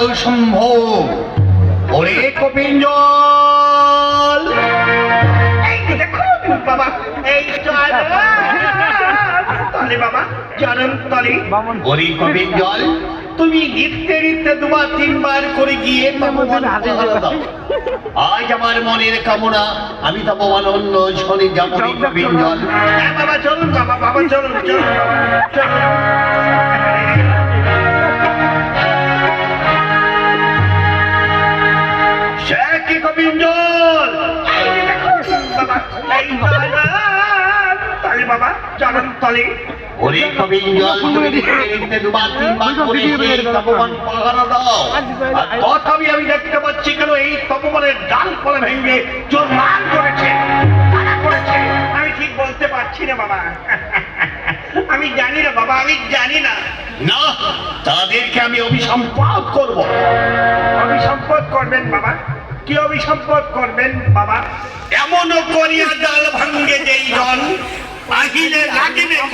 অসম্ভব। ওরে কপিঞ্জল এই যে দেখুন বাবা এই চল তলে বাবা চরণ তলে। ওরে কপিঞ্জল তুমি নিত্যে নিত্যে দুবার তিনবার করে গিয়ে আজ আমার মনের কামনা আমি তপমান অন্য শনি যাব রে কপিঞ্জল হ্যাঁ বাবা চলুন বাবা বাবা চলুন চলুন। কি কপিঞ্জল এই যে দেখুন বাবা এই চল তলে বাবা চরণ তলে ওরে কপিঞ্জল তুমি নিত্যে নিত্যে দুবার তিনবার করে গিয়ে তপমান পাহারা দাও। আর তথাপি আমি দেখতে পাচ্ছি কেন এই তপমানের ডাল ফলে ভেঙে করেছে। কারা করেছে। আমি ঠিক বলতে পারছি না বাবা। আমি জানি না বাবা আমি জানি না। না তাদেরকে আমি অভিসম্পাদ করব। অভিসম্পদ করবেন বাবা। কি অভিসম্পদ করবেন বাবা? এমনও করিয়া জাল ভাঙ্গে যেই জল আহিলে লাগিবে